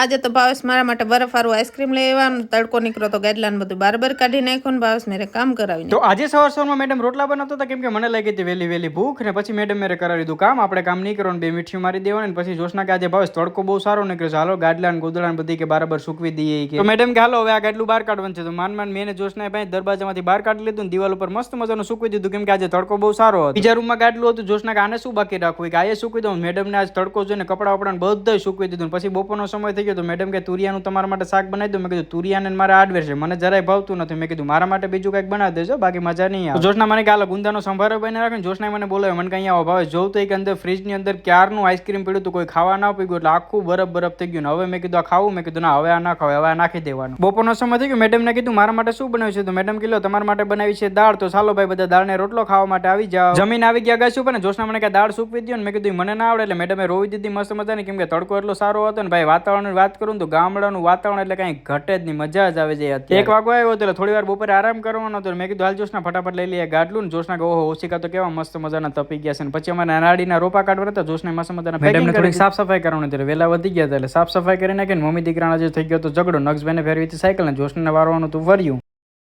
આજે તો ભાવેશ મારા માટે બરફવાળું આઈસ્ક્રીમ લઈ આવવાનું તડકો નીકળો તો ગાડલાને બધું બારબર કાઢી નાખ્યું ને ભાવેશ મેરે કામ કરાવી તો આજે સવાર સવારમાં મેડમ રોટલા બનાવતા હતા કેમ કે મને લાગી હતી વહેલી વહેલી ભૂખ ને પછી મેડમ મેરે કરાવી દીધું કામ. આપણે કામ નહીં કરવાનું બે મીઠી મારી દેવાની પછી જોશના કે આજે ભાવેશ તડકો બહુ સારો નીકળ્યો હાલો ગાડલા ને ગોદડા બધી કે બરાબર સૂકવી દઈએ કે. તો મેડમ કે હાલો હવે આ ગાડલું બહાર કાઢવાનું છે. તો માન માન મેં જોશના ભાઈ દરવાજામાંથી બહાર કાઢી લીધું ને દિવાલ ઉપર મસ્ત મજાનું સૂકવી દીધું કેમ કે આજે તડકો બહુ સારો હતો. બીજા રૂમમાં ગાડલું હતું જોશના કે આને શું બાકી રાખવું? કે આ સૂકવી દઉં. મેડમને આજ તડકો જોઈને કપડા વપડા બધા સૂકવી દીધું પછી બપોરનો સમય થઈ ગયો. તો, મેડમ કે તુરિયાનું તમારા માટે શાક બનાવી દઉં? મેં કીધું, તુરિયાને મારે આડવેર છે, મને જરાય ભાવતું નથી. મેં કીધું, મારા માટે બીજું કંઈક બનાવી દેજો, બાકી મજા નહીં આવે. જોશના મને કાલે ગુંદાનો સંભારો બનાવી રાખ્યો જોશના મને બોલાવ્યો, મને કંઈ આવો ભાવે જોઉં તો એક અંદર ફ્રીજની અંદર ક્યારનું આઈસ્ક્રીમ પીડ્યું હતું કોઈ ખાવા ના પી ગયું એટલે આખું બરફ બરફ થઈ ગયું હવે મેં કીધું, આ ખાવું? મેં કીધું, ના, હવે આ ના ખાવ હવે આ નાખી દેવાનું. બપોરનો સમય થઈ ગયો મેડમને કીધું, મારા માટે શું બનાવ્યું છે? તો મેડમ કીધું તમારા માટે બનાવી છે દાળ. તો ચાલો ભાઈ, બધા દાળને રોટલો ખાવા માટે આવી જાઓ. જમીન આવી ગયા ગાય પણ જોશના મને કે દાળ સૂકવી દો ને. મેં કીધું, મને ના આવડે. એટલે મેડમે રોવી દીધી મસ્ત મજાની, કેમ કે તડકો એટલો સારો હતો ને, ભાઈ વાતાવરણની વાત કરું તો ગામડાનું વાતાવરણ એટલે કઈ ઘટે જ નહીં મજા જ આવે છે એક વાગો આવ્યો હતો થોડી વાર બપોરે આરામ કરવાનો હતો મેં કીધું હાલ જોશના ફટાફટ લઈ લઈએ ગાડલું ને. જોશના ઓહો ઓશિકા તો કેવા મસ્ત મજાના તપી ગયા છે. ને પછી અમારે નાડીના રોપા કાઢવા હતા જોશને મસ્ત મજાના થોડી સાફ સફાઈ કરવાની હતી વહેલા વધી ગયા હતા એટલે સાફ સફાઈ કરીને કે મમ્મી દીકરાના જે થઈ ગયો તો ઝઘડો નક્ષભાઈને ફેરવી હતી સાયકલ ને જોશને વારવાનું તું વર્યું.